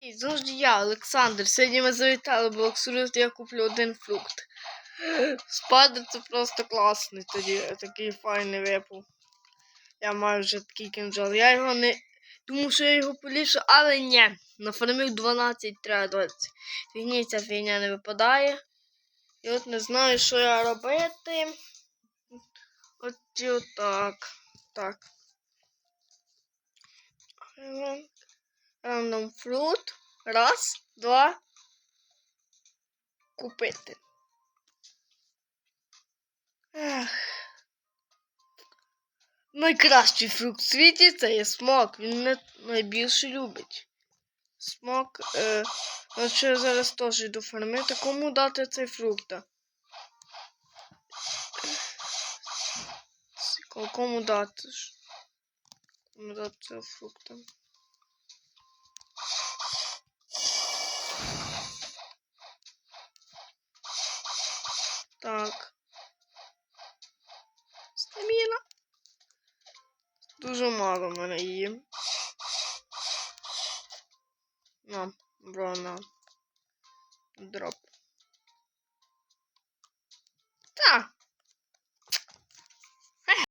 І завжди я, Олександр. Сьогодні ми завітали, бо Оксурит я куплю один фрукт. Спадер це просто класний тоді, такий файний випав. Я маю вже такий кинджал. Я його не. Думав, що я його полішу, але ні. Нафармив 12 треба 20. Фігні ця фігня не випадає. І от не знаю, що я робити. От і отак. Так. Рандом фрут. Раз, два. Купити. Ех. Найкращий фрукт в світі це є смок. Він не найбільше любить. Смок. Е, от що я зараз теж йду фармити. Кому дати цей фрукт? Кому дати? Кому дати цього фрукта? Так. Стаміна. Дуже мало в мене її. На, брона. Дроп.